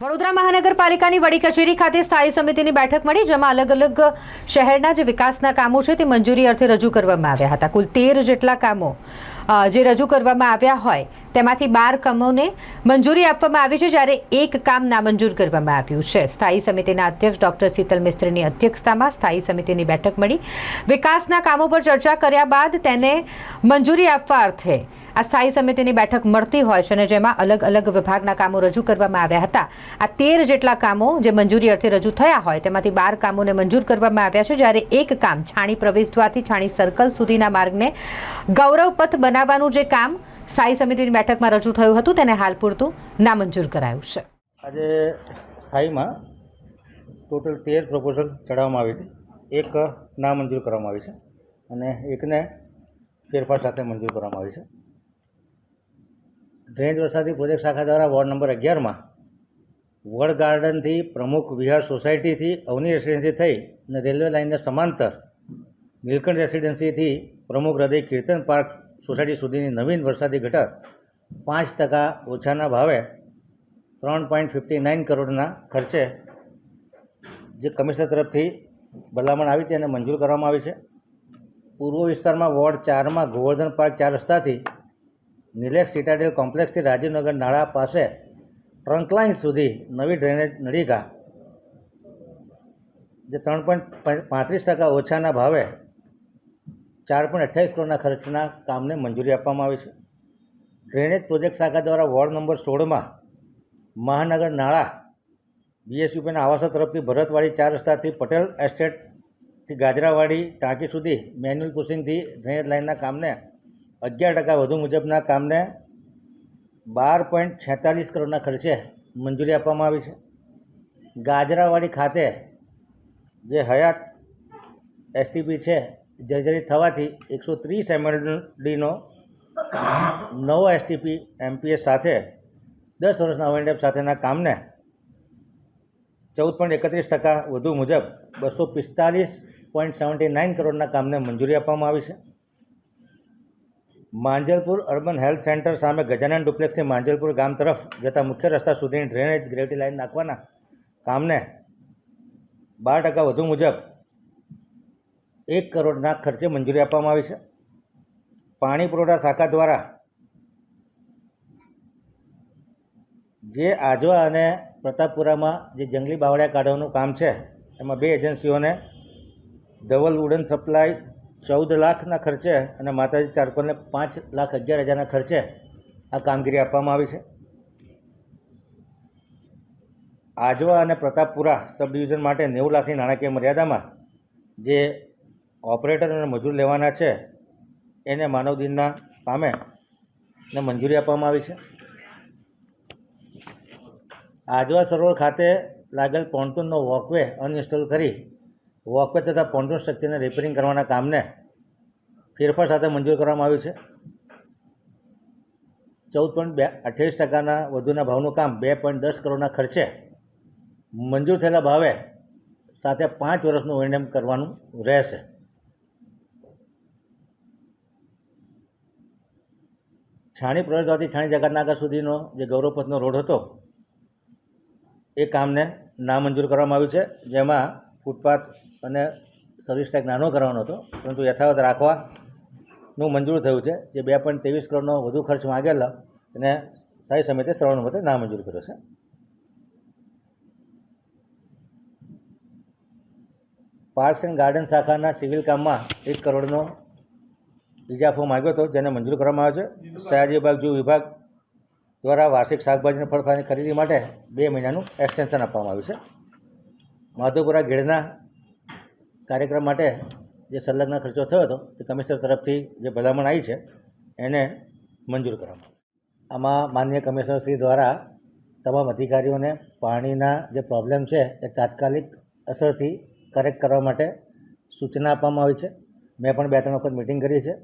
વડોદરા મહાનગરપાલિકાની વડી કચેરી ખાતે સ્થાયી સમિતિની બેઠક મળી, જેમાં અલગ અલગ શહેરના જે વિકાસના કામો છે તે મંજૂરી અર્થે રજૂ કરવામાં આવ્યા હતા. કુલ તેર જેટલા કામો જે રજૂ કરવામાં આવ્યા હોય તેમાંથી બાર કામોને મંજૂરી આપવામાં આવી છે જ્યારે એક કામ નામંજૂર કરવામાં આવ્યું છે. સ્થાયી સમિતિના અધ્યક્ષ ડોક્ટર શીતલ મિસ્ત્રીની અધ્યક્ષતામાં સ્થાયી સમિતિની બેઠક મળી. વિકાસના કામો પર ચર્ચા કર્યા બાદ તેને મંજૂરી આપવા અર્થે આ સ્થાયી સમિતિની બેઠક મળતી હોય છે અને જેમાં અલગ અલગ વિભાગના કામો રજૂ કરવામાં આવ્યા હતા. આ તેર જેટલા કામો જે મંજૂરી અર્થે રજૂ થયા હોય તેમાંથી બાર કામોને મંજૂર કરવામાં આવ્યા છે જ્યારે એક કામ છાણી પ્રવેશદ્વારથી છાણી સર્કલ સુધીના માર્ગને ગૌરવપથ બનાવવાનું જે કામ સ્થાયી સમિતિની બેઠકમાં રજૂ થયું હતું, તેને હાલ પૂરતું નામંજૂર કરાયું છે. આજે સ્થાયીમાં ટોટલ તેર પ્રપોઝલ ચડાવવામાં આવી હતી. એક નામંજૂર કરવામાં આવી છે અને એકને ફેરફાર સાથે મંજૂર કરવામાં આવી છે. ડ્રેનેજ વરસાદી પ્રોજેક્ટ શાખા દ્વારા વોર્ડ નંબર અગિયારમાં વડ ગાર્ડનથી પ્રમુખ વિહાર સોસાયટીથી અવની રેસિડેન્સી થઈ અને રેલવે લાઇનને સમાંતર નીલકંઠ રેસિડેન્સીથી પ્રમુખ હૃદય કીર્તન પાર્ક સોસાયટી સુધીની નવીન વરસાદી ગટર પાંચ ટકા ઓછાના ભાવે ત્રણ પોઈન્ટ ફિફ્ટી નાઇન કરોડના ખર્ચે જે કમિશનર તરફથી ભલામણ આવી હતી એને મંજૂર કરવામાં આવી છે. પૂર્વ વિસ્તારમાં વોર્ડ ચારમાં ગોવર્ધન પાર્ક ચાર રસ્તાથી નિલેક્સ સિટાડેલ કોમ્પ્લેક્સથી રાજીવનગર નાળા પાસે ટ્રંક લાઇન સુધી નવી ડ્રેનેજ નળીકા જે ત્રણ પોઈન્ટ પાંત્રીસ ટકા ઓછાના ભાવે ચાર પોઈન્ટ અઠ્યાવીસ કરોડના ખર્ચના કામને મંજૂરી આપવામાં આવી છે. ડ્રેનેજ પ્રોજેક્ટ શાખા દ્વારા વોર્ડ નંબર સોળમાં મહાનગર નાળા બીએસયુપીના આવાસો તરફથી ભરતવાડી ચાર રસ્તાથી પટેલ એસ્ટેટથી ગાજરાવાડી ટાંકી સુધી મેન્યુઅલ પુશિંગથી ડ્રેનેજ લાઇનના કામને અગિયાર ટકા વધુ મુજબના કામને બાર પોઈન્ટ છેતાલીસ કરોડના ખર્ચે મંજૂરી આપવામાં આવી છે. ગાજરાવાડી ખાતે જે હયાત એસટીપી છે જર્જરિત થવાથી એકસો ત્રીસ એમએલડીનો નવો એસટીપી એમપીએસ સાથે દસ વર્ષના ઓએનડેપ સાથેના કામને ચૌદ પોઈન્ટ એકત્રીસ ટકા વધુ મુજબ બસો પિસ્તાલીસ પોઈન્ટ સેવન્ટી નાઇન કરોડના કામને મંજૂરી આપવામાં આવી છે. માંજલપુર અર્બન હેલ્થ સેન્ટર સામે ગજાનન ડુપ્લેક્સથી માંજલપુર ગામ તરફ જતા મુખ્ય રસ્તા સુધીની ડ્રેનેજ ગ્રેવિટી લાઇન નાખવાના કામને બાર ટકા વધુ મુજબ એક કરોડના ખર્ચે મંજૂરી આપવામાં આવી છે. પાણી પુરવઠા શાખા દ્વારા જે આજવા અને પ્રતાપપુરામાં જે જંગલી બાવળિયા કાઢવાનું કામ છે, એમાં બે એજન્સીઓને ધવલ વુડન સપ્લાય ચૌદ લાખના ખર્ચે અને માતાજી ચારકોલને પાંચ લાખ અગિયાર હજારના ખર્ચે આ કામગીરી આપવામાં આવી છે. આજવા અને પ્રતાપપુરા સબ ડિવિઝન માટે નેવું લાખની નાણાકીય મર્યાદામાં જે ઓપરેટર અને મજૂર લેવાના છે, એને માનવ દિનના પામે ને મંજૂરી આપવામાં આવી છે. આજવા સરોવર ખાતે લાગેલ પોન્ટૂનનો વોકવે અનઇન્સ્ટોલ કરી વોકવે તથા પોન્ટૂન સ્ટ્રક્ચરને રિપેરિંગ કરવાના કામને ફેરફાર સાથે મંજૂર કરવામાં આવ્યું છે. ચૌદ પોઈન્ટ બે, અઠ્યાવીસ ટકાના વધુના ભાવનું કામ બે પોઈન્ટ દસ કરોડના ખર્ચે મંજૂર થયેલા ભાવે સાથે પાંચ વર્ષનું ઓએનએમ કરવાનું રહેશે. છાણી પ્રવેશદ્વારથી છાણી જગતનાગર સુધીનો જે ગૌરવપથનો રોડ હતો, એ કામને નામંજૂર કરવામાં આવ્યું છે. જેમાં ફૂટપાથ અને સર્વિસ ટેક્સ નાનો કરવાનો હતો, પરંતુ યથાવત રાખવાનું મંજૂર થયું છે. જે બે પોઈન્ટ ત્રેવીસ કરોડનો વધુ ખર્ચ માગેલા અને સ્થાયી સમિતિએ સર્વાનુમતે નામંજૂર કર્યો છે. પાર્ક્સ એન્ડ ગાર્ડન શાખાના સિવિલ કામમાં એક કરોડનો ઇજાફો માગ્યો હતો, જેને મંજૂર કરવામાં આવ્યો છે. સયાજી વિભાગ જૂ વિભાગ દ્વારા વાર્ષિક શાકભાજી અને ફળફળાની ખરીદી માટે બે મહિનાનું એક્સટેન્શન આપવામાં આવ્યું છે. માધવપુરા ગીરના કાર્યક્રમ માટે જે સંલગ્ન ખર્ચો થયો હતો, તે કમિશનર તરફથી જે ભલામણ આવી છે, એને મંજૂર કરવામાં આમાં માન્ય કમિશનર શ્રી દ્વારા તમામ અધિકારીઓને પાણીના જે પ્રોબ્લેમ છે, એ તાત્કાલિક અસરથી કરેક્ટ કરવા માટે સૂચના આપવામાં આવી છે. મેં પણ બે ત્રણ વખત મિટિંગ કરી છે.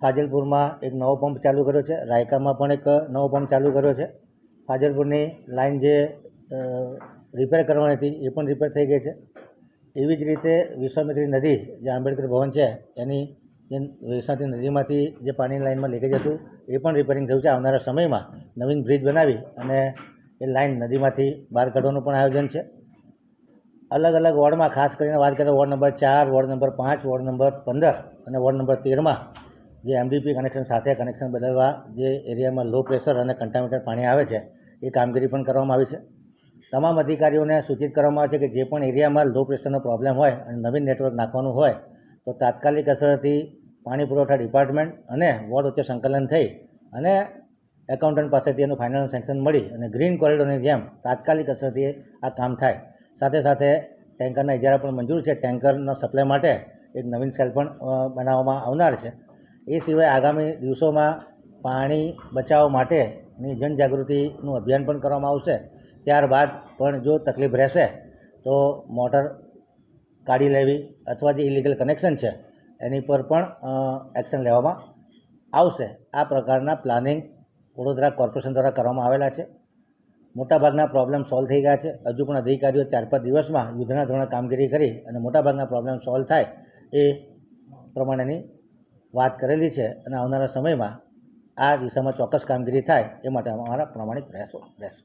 ફાજલપુરમાં એક નવો પંપ ચાલુ કર્યો છે. રાયકામાં પણ એક નવો પંપ ચાલુ કર્યો છે. ફાજલપુરની લાઇન જે રિપેર કરવાની હતી, એ પણ રિપેર થઈ ગઈ છે. એવી જ રીતે વિશ્વામિત્રી નદી, જે આંબેડકર ભવન છે, એની જે વિશ્વામિત્રી નદીમાંથી જે પાણીની લાઇનમાં લીકેજ હતું, એ પણ રિપેરિંગ થયું છે. આવનારા સમયમાં નવીન બ્રિજ બનાવી અને એ લાઇન નદીમાંથી બહાર કાઢવાનું પણ આયોજન છે. અલગ અલગ વોર્ડમાં, ખાસ કરીને વાત કરીએ વોર્ડ નંબર ચાર, વોર્ડ નંબર પાંચ, વોર્ડ નંબર પંદર અને વોર્ડ નંબર તેરમાં જે એમડીપી કનેક્શન સાથે કનેક્શન બદલવા જે એરિયામાં લો પ્રેશર અને કન્ટામિનેટેડ પાણી આવે છે, એ કામગીરી પણ કરવામાં આવી છે. તમામ અધિકારીઓને સૂચિત કરવામાં આવે છે કે જે પણ એરિયામાં લો પ્રેશરનો પ્રોબ્લેમ હોય અને નવીન નેટવર્ક નાખવાનું હોય, તો તાત્કાલિક અસરથી પાણી પુરવઠા ડિપાર્ટમેન્ટ અને વોર્ડ વચ્ચે સંકલન થઈ અને એકાઉન્ટન્ટ પાસેથી એનું ફાઇનલ સેન્કશન મળી અને ગ્રીન કોરિડોરની જેમ તાત્કાલિક અસરથી આ કામ થાય. સાથે સાથે ટેન્કરના ઇજારા પણ મંજૂર છે. ટેન્કરનો સપ્લાય માટે એક નવીન સેલ પણ બનાવવામાં આવનાર છે. એ સિવાય આગામી દિવસોમાં પાણી બચાવ માટેની જનજાગૃતિનું અભિયાન પણ કરવામાં આવશે. ત્યારબાદ પણ જો તકલીફ રહેશે, તો મોટર કાઢી લેવી અથવા જે ઇલીગલ કનેક્શન છે, એની પર પણ એક્શન લેવામાં આવશે. આ પ્રકારના પ્લાનિંગ વડોદરા કોર્પોરેશન દ્વારા કરવામાં આવેલા છે. મોટાભાગના પ્રોબ્લેમ સોલ્વ થઈ ગયા છે. હજુ પણ અધિકારીઓ ચાર પાંચ દિવસમાં યુદ્ધના ધોરણે કામગીરી કરી અને મોટાભાગના પ્રોબ્લેમ સોલ્વ થાય એ પ્રમાણેની વાત કરેલી છે અને આવનારા સમયમાં આ દિશામાં ચોક્કસ કામગીરી થાય એ માટે અમારા પ્રમાણિક પ્રયાસો રહેશે.